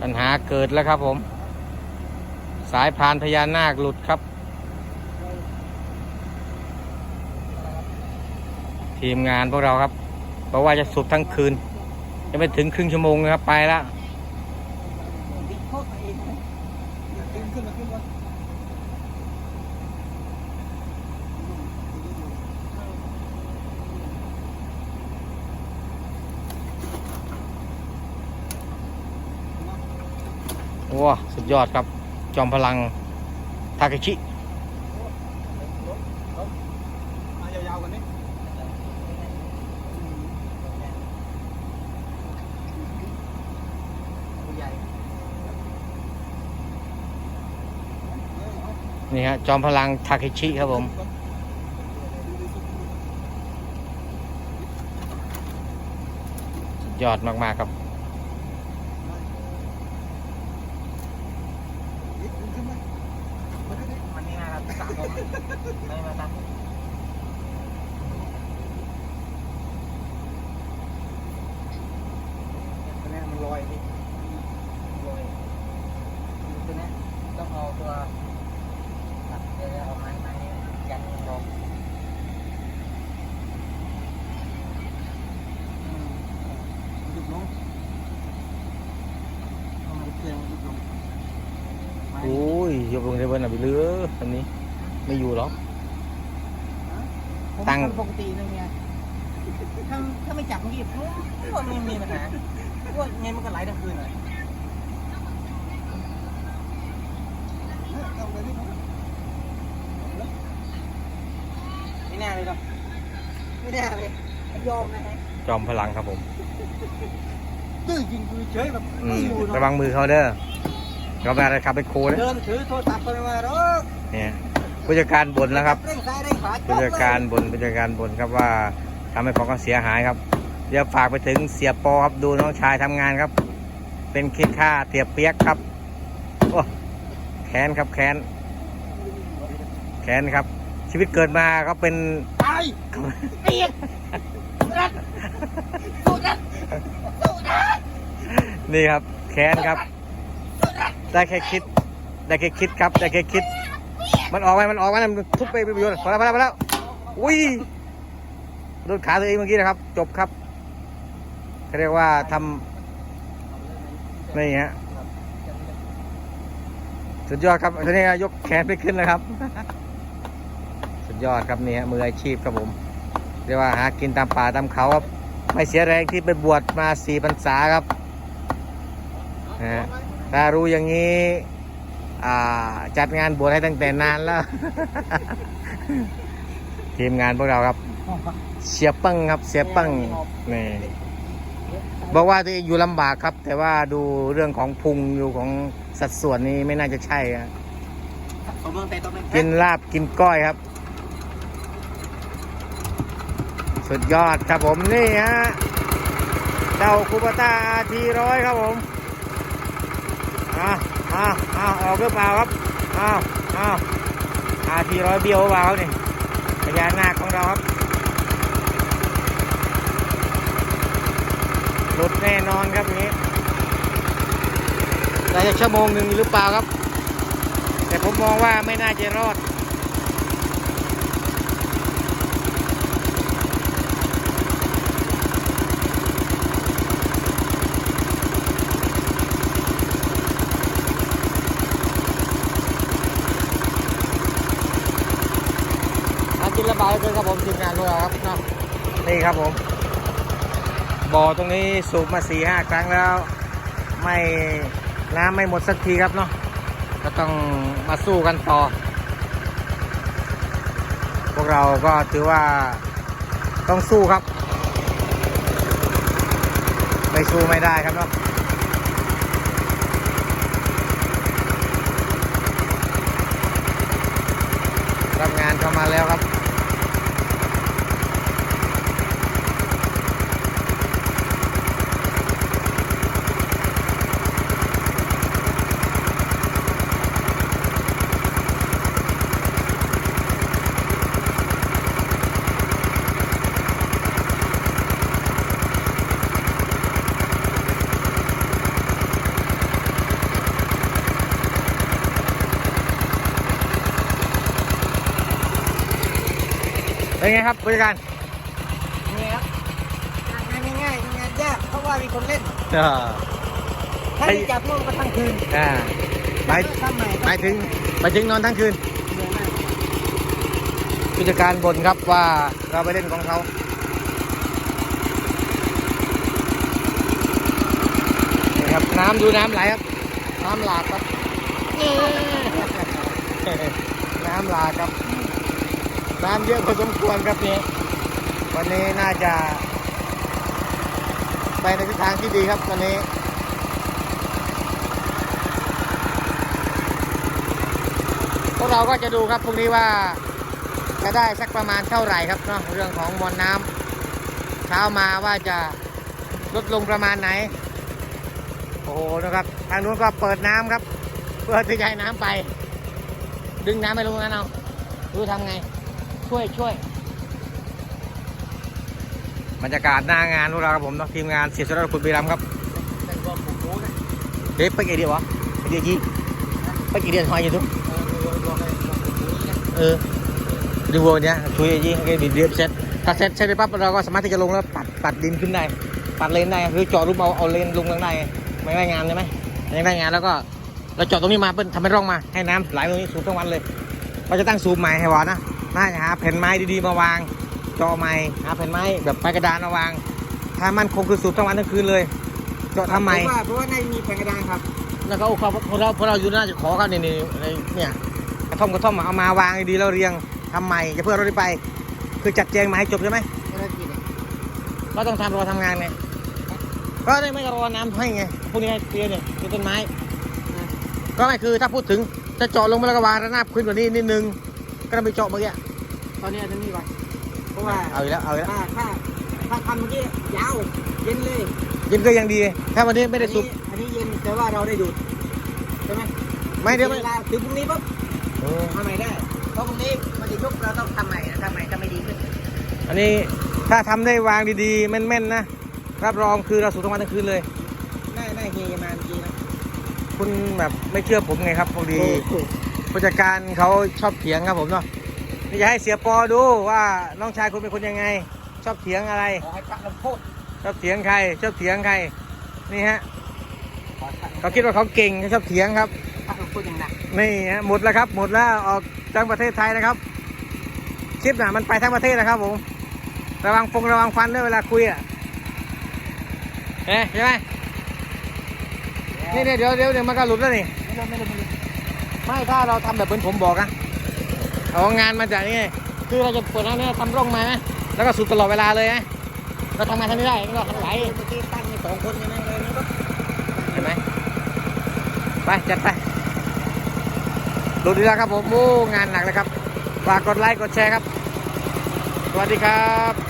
ปัญหาเกิดแล้วครับผม สายพานพญานาคหลุดครับ ทีมงานพวกเราครับ เพราะว่าจะสุดทั้งคืน จะไม่ถึงครึ่งชั่วโมงนะครับ ไปแล้ว ขึ้นขึ้นมาขึ้นมา ว้าสุดยอดครับ จอมพลังทาเคชิมายาวๆกันนี่นี่ฮะจอมพลังทาเคชิครับผมสุดยอดมาก ๆ ครับ ขึ้นมามาได้ มันนี่นะครับสามผม ไม่มันลอยนี่ลอยตัวนี้ต้องเอาตัวตัดเดี๋ยวเอาไม้ไม้ยันรองหยุดลงเอามาเตียงหยุดลงโอ้ยยกลงได้เบิ้ลอะไปเรืออันนี้ ไม่อยู่หรอก ผมตั้งทำปกติเลยเนี่ยถ้าถ้าไม่จับเมื่อกี้ผมว่ามันมีปัญหาว่าเงินมันก็ไหลทั้งคืนเลยเอาไปนี่ไม่แน่เลยหรอกไม่แน่เลยยอมนะฮะจอมพลังครับผมตื้อยิงคือเฉยแบบอืไม่มอยู่เนาะระวังมือเขาเด้อเราไปอะไรขับไปโคนะเดินถือโทรศัพท์ไปมาหรอกเนี่ย ผู้จัดการบ่นแล้วครับเร่งซ้ายเร่งขวาผู้จัดการบ่นผู้จัดการบ่นครับว่าทำให้ของเขาเสียหายครับเดี๋ยวฝากไปถึงเสียปอครับดูน้องชายทำงานครับ เป็นคิดค่าเตียเปียกครับโอ้แค้นครับแค้นแค้นครับ ชีวิตเกิดมาก็เป็นตายเปียกรัดสู้รัดสู้รัดนี่ครับแค้นครับ ได้แค่คิด ได้แค่คิดครับ ได้แค่คิด มันออกไปมันออกมามันทุบไปไปประโยชน์พอแล้วพอแล้วพอแล้วอุ้ยโดนขาตัวเองเมื่อกี้นะครับ จบครับเขาเรียกว่าทำนี่ฮะสุดยอดครับตอนนี้ยกแขนไปขึ้นแล้วครับ สุดยอดครับนี่ฮะมืออาชีพครับผม เรียกว่าหากินตามป่าตามเขาครับ ไม่เสียแรงที่ไปบวชมาสี่พรรษาครับนะถ้ารู้อย่างนี้ จัดงานบวชให้ตั้งแต่นานแล้ว ทีมงานพวกเราครับ เสียปังครับเสียปังนี่บอกว่าตัวเองอยู่ลำบากครับ แต่ว่าดูเรื่องของพุงอยู่ของสัดส่วนนี้ไม่น่าจะใช่ครับสมมติแต่ต้องเป็นกินลาบกินก้อยครับ สุดยอดครับผมนี่ฮะเจ้าคูปต้าทีร้อยครับผม อ้าวอ้าวอ้าวออกหรือเปล่าครับอ้าวอ้าวอาทีร้อยเบี้ยวเปล่าเนี่พญานาคของเราครับหลุดแน่นอนครับนี้ได้จะชั่วโมงหนึ่งหรือเปล่าครับ แต่ผมมองว่าไม่น่าจะรอด ทำกินระบายเลยครับผมับเนาะนี่ครับผมบ่อตรงนี้สูบมาสี่ห้าครั้งแล้ว ไม่น้ำไม่หมดสักทีครับเนาะก็ต้องมาสู้กันต่อ พวกเราก็ถือว่าต้องสู้ครับ ไม่สู้ไม่ได้ครับเนาะรับงานเข้ามาแล้วครับ เป็นไงครับผู้จัดการนี่ครับงานง่ายๆงานยากเพราะว่ามีคนเล่นเออถ้าไม่จับลูกก็ทั้งคืนอ่าหมายทำใหม่หมายถึงหมายถึงนอนทั้งคืนเหนื่อยมากผู้จัดการบ่นครับว่าเราไปเล่นของเขานี่ครับน้ำดูน้ำไหลครับ น้ำหลากครับน้ำหลากครับ น้ำเยอะพอสมควรครับนี่วันนี้น่าจะ ไปในทิศทางที่ดีครับวันนี้พวกเราก็จะดูครับพรุ่งนี้ว่าจะได้สักประมาณเท่าไหร่ครับเนาะเรื่องของมวลน้ำเช้ามาว่าจะลดลงประมาณไหน โอ้โหนะครับทางนู้นก็เปิดน้ำครับ เพื่อที่จะให้น้ำไป ดึงน้ำไปลงนั้นเอาดูทำไง ช่วยช่วยบรรยากาศหน้างานพวกเราครับผมเนาะทีมงานเสียสระคุณบีรัมย์ครับแต่รวมผูกโค้นะเฮ้ยไปกี่เดียววะไปกี่ยี่ไปกี่เดือนหอยอยู่ทุกเออรวมรวมเลยรวมผูกโค้นะเออดูวัวเนี้ยช่วยยี่ให้ดินเรียบเสร็จถ้าเสร็จเสร็จไปปั๊บเราก็สามารถที่จะลงแล้วปัดปัดดินขึ้นได้ปัดเลนได้คือเจาะรูปเอาเอาเลนลงลงได้ไม่ได้งานใช่ไหมไม่ได้งานแล้วก็เราเจาะตรงนี้มาเป็นทำเป็นร่องมาให้น้ำไหลตรงนี้สูบทั้งวันเลยเราจะตั้งซูมใหม่ให้วอนะ น่าจะหาแผ่นไม้ดีๆมาวางเจาะใหม่หาแผ่นไม้แบบไม้กระดานมาวาง ถ้ามันคงคือสูบทั้งวันทั้งคืนเลย เจาะทำใหม่เพราะว่าเพราะว่าในมีแผ่นกระดานครับ แล้วก็เอาเขาพวกเราพวกเราอยู่น่าจะขอกันนี่นี่ในเนี่ยกระท่อมกระท่อมเอามาวางดีๆแล้วเรียงทำใหม่จะเพื่อเราได้ไป คือจัดแจงมาให้จบใช่ไหมไม่ได้กินเลยก็ต้องทำรอทำงานไงก็ได้ไม่รอน้ำให้ไงพวกนี้ให้เตียเนี่ยคือต้นไม้ ก็ไม่คือถ้าพูดถึงจะเจาะลงไปแล้วก็วางระนาบขึ้นกว่านี้นิดนึง ก็ต้องไปเจาะเมื่อกี้ตอนนี้จะนี่ก่อนเพราะว่าเอาอีกแล้วเอาอีกแล้วถ้าถ้าถ้าทำเมื่อกี้ยาวเย็นเลยยินก็ยังดีถ้าวันนี้ไม่ได้สุกอันนี้เย็นแต่ว่าเราได้ดูดใช่ไหมไม่เดี๋ยวเวไม่ลาถึงพรุ่งนี้ปุ๊บเออทำใหม่ได้เพราะพรุ่งนี้มันจะยุบเราต้องทำใหม่นะทำใหม่จะไม่ดีขึ้น อันนี้ถ้าทำได้วางดีๆแม่นๆนะรับรองคือเราสูบทั้งวันทั้งคืนเลยได้ได้เฮียมาเมื่อกี้นะคุณแบบไม่เชื่อผมไงครับพอดี ผู้จัดการเขาชอบเถียงครับผมเนาะนี่จะให้เสียปอดูว่าน้องชายคุณเป็นคนยังไง ชอบเถียงอะไร ขอให้พระลำโพดชอบเถียงใคร ชอบเถียงใคร นี่ฮะขอพระเขาคิดว่าเขาเก่งเขาชอบเถียงครับ พระลำโพดอย่างหนักนี่ฮะหมดแล้วครับ หมดแล้วออกทั้งประเทศไทยนะครับคลิปน่ะมันไปทั้งประเทศนะครับผมระวังฟงระวังฟันด้วยเวลาคุยอะเอ๊ะใช่ไหมนี่เนี่ยเดี๋ยวเดี๋ยวเดี๋ยวมันก็หลุดแล้วนี่ ไม่รู้ไม่รู้ไม่รู้ ไม่ถ้าเราทำแบบเหมือนผมบอกอะเอางานมาจากนี่ไงคือเราจะเปิดน้ำเนี่ยทำร่องมาไหมแล้วก็สูบตลอดเวลาเลยไหมเราทำงานทางนี้ได้ก็ทางไหลเมื่อกี้ตั้งสองคนใช่ไหมเลยนี่ก็ใช่ไหมไปจัดไปดูดีแล้วครับผมโอ้งานหนักเลยครับฝากกดไลค์กดแชร์ครับ สวัสดีครับ